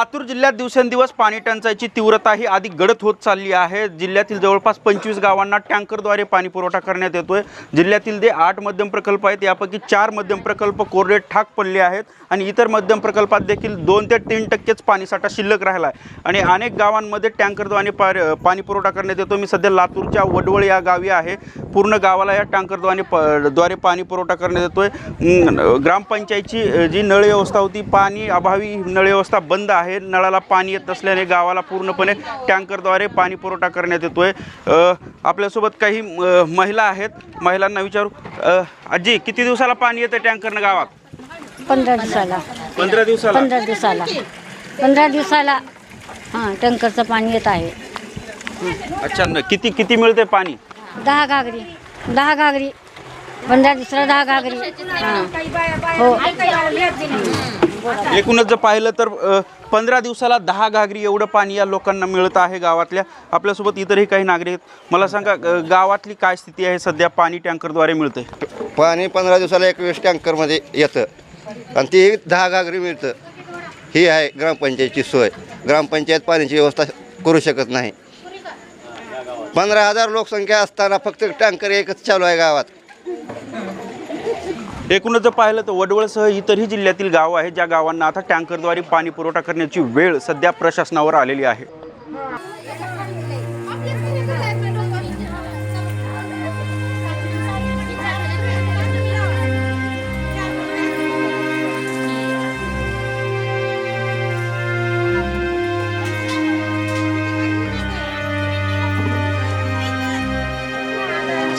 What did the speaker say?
लातूर जिल्ह्यात दिवसेंदिवस पाणी टंचाईची तीव्रता ही अधिक गडद होत चालली आहे. जिल्ह्यातील जवळपास पंचवीस गावांना टँकरद्वारे पाणी पुरवठा करण्यात येतोय. जिल्ह्यातील जे आठ मध्यम प्रकल्प आहेत यापैकी चार मध्यम प्रकल्प कोरडे ठाक पडले आहेत आणि इतर मध्यम प्रकल्पात देखील दोन ते तीन टक्केच पाणीसाठा शिल्लक राहिला आहे आणि अनेक गावांमध्ये टँकरद्वारे पा पाणी पुरवठा करण्यात येतो. मी सध्या लातूरच्या वडवळ या गावी आहे. पूर्ण गावाला या टँकरद्वारे प द्वारे पाणी पुरवठा करण्यात येतोय. अं, ग्रामपंचायतची जी नळ व्यवस्था होती पाणी अभावी नळ व्यवस्था बंद आहे. नळाला पाणी येत नसल्याने गावाला पूर्णपणे टँकरद्वारे पाणी पुरवठा करण्यात येतोय. अं, आपल्यासोबत काही महिला आहेत. महिलांना विचारू. आजी किती दिवसाला पाणी येतं टँकरनं गावात? पंधरा दिवसाला. पंधरा दिवसाला? पंधरा दिवसाला. पंधरा दिवसाला हां टँकरचं पाणी येत आहे. अच्छा. किती किती मिळते पाणी? दहा घागरी. दहा घागरी. पंधरा दिवसाला दहा घागरी हां. हो. एकूणच जर पाहिलं तर पंधरा दिवसाला दहा घागरी एवढं पाणी या लोकांना मिळत आहे गावातल्या. आपल्यासोबत इतरही काही नागरिक आहेत. मला सांगा अ, गावातली काय स्थिती आहे? सध्या पाणी टँकरद्वारे मिळते पाणी पंधरा दिवसाला एकवीस टँकरमध्ये येतं. आणि ते दहा घागरी मिळतं. ही आहे ग्रामपंचायतची सोय. ग्रामपंचायत पाण्याची व्यवस्था करू शकत नाही. पंधरा हजार लोकसंख्या असताना फक्त टँकर एकच चालू आहे गावात. एकूणच जर पाहिलं तर वडवळसह इतरही जिल्ह्यातील गावं आहेत ज्या गावांना आता टँकरद्वारे पाणी पुरवठा करण्याची वेळ सध्या प्रशासनावर आलेली आहे.